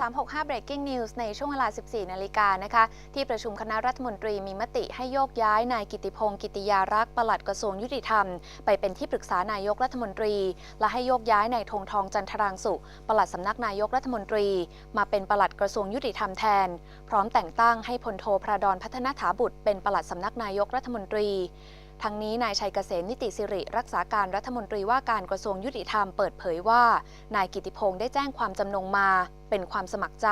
365 Breaking News ในช่วงเวลา 14 นาฬิกานะคะ ที่ประชุมคณะรัฐมนตรีมีมติให้โยกย้ายนายกิติพงศ์กิติยารักษ์ปลัดกระทรวงยุติธรรม ไปเป็นที่ปรึกษานายกรัฐมนตรี และให้โยกย้ายนายธงทองจันทรางสุปลัดสำนักนายกรัฐมนตรี มาเป็นปลัดกระทรวงยุติธรรมแทน พร้อมแต่งตั้งให้พลโทพระดอนพัฒนถาบุตรเป็นปลัดสำนักนายกรัฐมนตรี ทั้งนี้นายชัยเกษมนิติสิริรักษาการรัฐมนตรีว่าการกระทรวงยุติธรรมเปิดเผยว่า นายกิติพงศ์ได้แจ้งความจำนงมา เป็นความสมัครใจ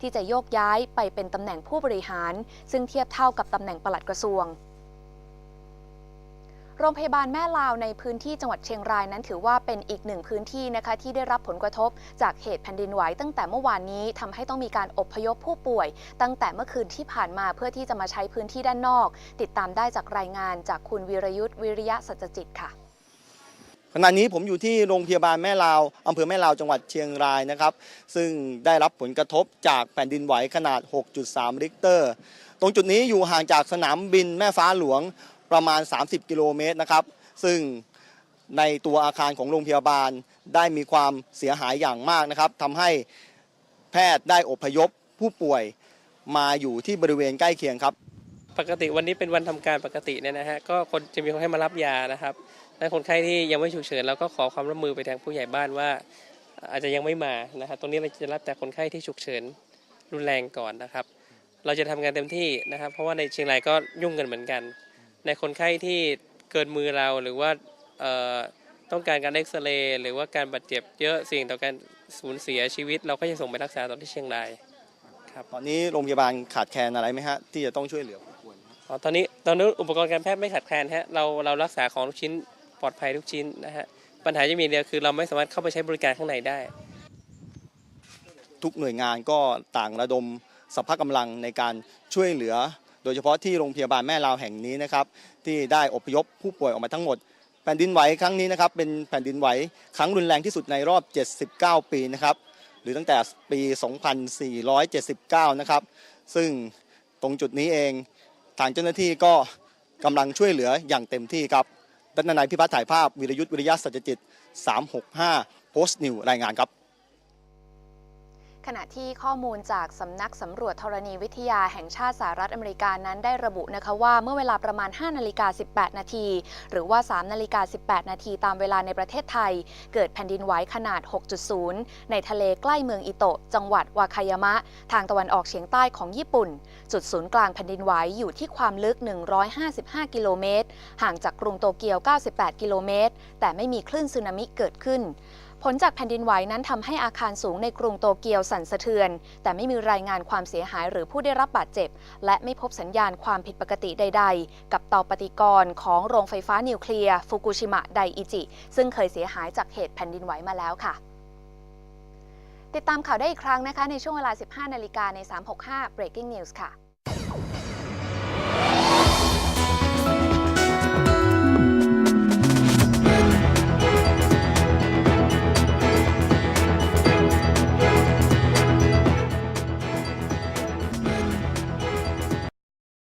ที่จะโยกย้ายไปเป็นตำแหน่งผู้บริหาร ซึ่งเทียบเท่ากับตำแหน่งปลัดกระทรวง โรงพยาบาลแม่ลาวในพื้นที่จังหวัดเชียงรายนั้นถือว่าเป็นอีกหนึ่งพื้นที่นะคะที่ได้รับผลกระทบจากเหตุแผ่นดินไหวตั้งแต่เมื่อวานนี้ทำให้ต้องมีการอพยพผู้ป่วย ตั้งแต่เมื่อคืนที่ผ่านมาเพื่อที่จะมาใช้พื้นที่ด้านนอก ติดตามได้จากรายงานจากคุณวีรยุทธ์วิริยะสัจจิตค่ะขณะนี้ผมอยู่ที่โรงพยาบาลแม่ลาวอำเภอแม่ลาวจังหวัดเชียงรายนะครับ ซึ่งได้รับผลกระทบจากแผ่นดินไหวขนาด 6.3 ริกเตอร์ ตรงจุดนี้อยู่ห่างจากสนามบินแม่ฟ้าหลวง ประมาณ 30 กิโลเมตรนะครับ ซึ่งในตัวอาคารของโรงพยาบาลได้มีความเสียหายอย่างมากนะครับทำให้แพทย์ได้อพยพผู้ป่วยมาอยู่ที่บริเวณใกล้เคียงครับ ปกติวันนี้เป็นวันทำการปกติเนี่ยนะฮะก็คนจะมีคนให้มารับยานะครับและคนไข้ที่ยังไม่ฉุกเฉินเราก็ขอความร่วมมือไปทางผู้ใหญ่บ้านว่า อาจจะยังไม่มานะฮะตรงนี้เราจะรับแต่คนไข้ที่ฉุกเฉินรุนแรงก่อนนะครับ เราจะทำงานเต็มที่นะครับ เพราะว่าในเชียงรายก็ยุ่งกันเหมือนกัน ในคนไข้ที่เกินมือเราหรือว่าต้องการการเอ็กซเรย์หรือว่าการบาดเจ็บเยอะสี่งต่อการสูญเสียชีวิต เราก็จะส่งไปรักษาต่อที่เชียงรายครับตอนนี้โรงพยาบาลขาดแคลนอะไรไหมฮะที่จะต้องช่วยเหลือผู้ป่วยอ๋อตอนนี้ตอนนี้อุปกรณ์การแพทย์ไม่ขาดแคลนฮะเราเรารักษาของทุกชิ้นปลอดภัยทุกชิ้นนะฮะปัญหาจะมีเดียวคือเราไม่สามารถเข้าไปใช้บริการข้างในได้ ทุกหน่วยงานก็ต่างระดมสรรพกำลังในการช่วยเหลือ โดยเฉพาะที่โรงพยาบาลแม่ลาวแห่งนี้นะครับที่ได้อพยพผู้ป่วยออกมาทั้งหมดแผ่นดินไหวครั้งนี้นะครับเป็นแผ่นดินไหวครั้งรุนแรงที่สุดในรอบ 79 ปีนะครับหรือตั้งแต่ปี 2479 นะครับซึ่งตรงจุดนี้เองทางเจ้าหน้าที่ก็กำลังช่วยเหลืออย่างเต็มที่ครับดันนายพิพัฒน์ถ่ายภาพวิรยุทธ์วิริยะสัจจิต 365 โพสต์นิวรายงานครับ ขณะที่ข้อมูลจากสำนักสำรวจธรณีวิทยาแห่งชาติสหรัฐอเมริกานั้นได้ระบุนะคะว่าเมื่อเวลาประมาณ 5 นาฬิกา 18 นาที หรือว่า 3 นาฬิกา 18 นาทีตามเวลาในประเทศไทย เกิดแผ่นดินไหวขนาด 6.0 ในทะเลใกล้เมืองอิโตะ จังหวัดวาคายามะ ทางตะวันออกเฉียงใต้ของญี่ปุ่น จุดศูนย์กลางแผ่นดินไหวอยู่ที่ความลึก 155 กิโลเมตร ห่างจากกรุงโตเกียว 98 กิโลเมตร แต่ไม่มีคลื่นสึนามิเกิดขึ้น ผลจากแผ่นดินไหวนั้นทำให้อาคารสูงในกรุงโตเกียวสั่นสะเทือน แต่ไม่มีรายงานความเสียหายหรือผู้ได้รับบาดเจ็บ และไม่พบสัญญาณความผิดปกติใด ๆ กับเตาปฏิกรณ์ของโรงไฟฟ้านิวเคลียร์ฟุกุชิมะไดอิจิ ซึ่งเคยเสียหายจากเหตุแผ่นดินไหวมาแล้วค่ะ ติดตามข่าวได้อีกครั้งนะคะ ในช่วงเวลา 15 นาฬิกาใน 365 Breaking News ค่ะ